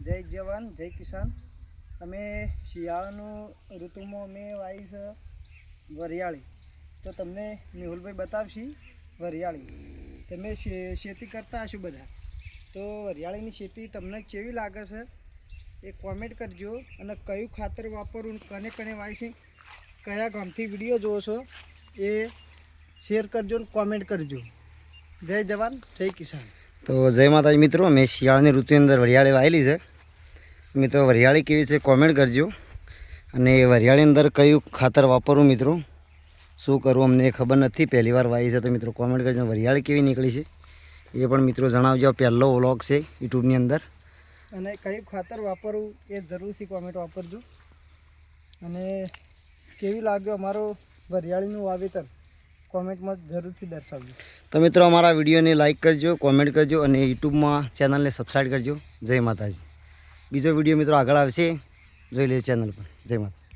જય જવાન, જય કિસાન. અમે શિયાળાનું ઋતુમાં અમે વાવી છે વરિયાળી. તો તમને મેહુલભાઈ બતાવશી વરિયાળી. તમે ખેતી કરતા હશો બધા. તો વરિયાળીની ખેતી તમને કેવી લાગે છે? એ કોમેન્ટ કરજો અને કયું ખાતર વાપરવું, કને કને વાવીશ કયા ગામથી વીડિયો જોવો એ શેર કરજો ને કોમેન્ટ કરજો. જય જવાન, જય કિસાન. તો જય માતાજી મિત્રો મેં શિયાળાની ઋતુની અંદર વરિયાળી વાયેલી છે. મિત્રો વરિયાળી કેવી છે કોમેન્ટ કરજો. અને વરિયાળી અંદર કયું ખાતર વાપરવું મિત્રો? શું કરવું અમને ખબર નથી. પહેલી વાર વાઈ છે તો મિત્રો કોમેન્ટ કરજો. વરિયાળી કેવી નીકળી છે? એ પણ મિત્રો જણાવજો. પહેલો વ્લોગ છે યુટ્યુબની અંદર. અને કયું ખાતર વાપરવું એ જરૂરથી કોમેન્ટ વાપરજો. અને કેવી લાગ્યો અમારો વરિયાળીનું વાવેતર? કોમેન્ટમાં જરૂરથી દર્શાવજો. તો મિત્રો અમારા વિડીયોને લાઇક કરજો કોમેન્ટ કરજો અને યુટ્યુબમાં ચેનલને સબસ્ક્રાઈબ કરજો. જય માતાજી. બીજો વીડિયો મિત્રો આગળ આવશે. જોઈ લેજો ચેનલ પર. જય માતા